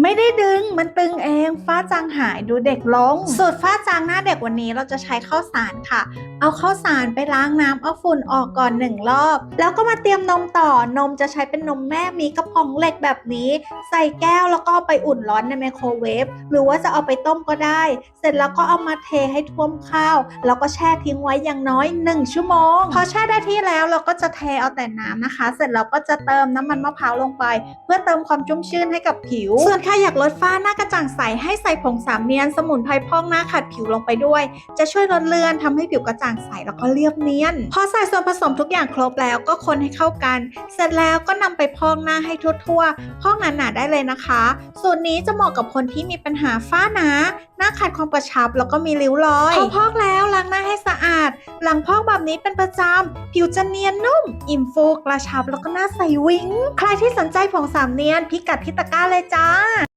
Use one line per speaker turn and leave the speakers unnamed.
ไม่ได้ดึงมันตึงเองฝ้าจางหายดูเด็กลงสูตรฝ้าจางหน้าเด็กวันนี้เราจะใช้ข้าวสารค่ะ เอาข้าวสารไปล้างน้ำเอาฝุ่นออกก่อนหนึ่งรอบ แล้วก็มาเตรียมนมต่อนมจะใช้เป็นนมแม่มีกระป๋องเหล็กแบบนี้ ใส่แก้วแล้วก็ไปอุ่นร้อนในไมโครเวฟหรือว่าจะเอาไปต้มก็ได้ เสร็จแล้วก็เอามาเทให้ท่วมข้าว แล้วก็แช่ทิ้งไว้อย่างน้อย 1 ชั่วโมง พอแช่ได้ที่แล้วเราก็จะเทเอาแต่น้ำนะคะ เสร็จแล้วก็จะเติมน้ำมันมะพร้าวลงไป เพื่อเติมความชุ่มชื่นให้กับผิวส่วนใครอยากลดฝ้าหน้ากระจ่างใสให้ใส่ผงสามเนียน สมุนไพรพอกหน้าขัดผิวลงไปด้วย จะช่วยลดเลือนทำให้ผิวกระจ่างใสแล้วก็เรียบเนียน พอใส่ส่วนผสมทุกอย่างครบแล้วก็คนให้เข้ากัน เสร็จแล้วก็นำไปพอกหน้าให้ทั่วๆพอกหนาๆได้เลยนะคะสูตรนี้จะเหมาะกับคนที่มีปัญหาฝ้าหนา หน้าขาดความกระชับแล้วก็มีริ้วรอยพอพอกแล้วล้างหน้าให้สะอาด หลังพอกแบบนี้เป็นประจำ ผิวจะเนียนนุ่ม อิ่มฟูกระชับแล้วก็หน้าใสวิง ใครที่สนใจผงสามเนียนพิกัดที่ตะกร้าเลยจ้า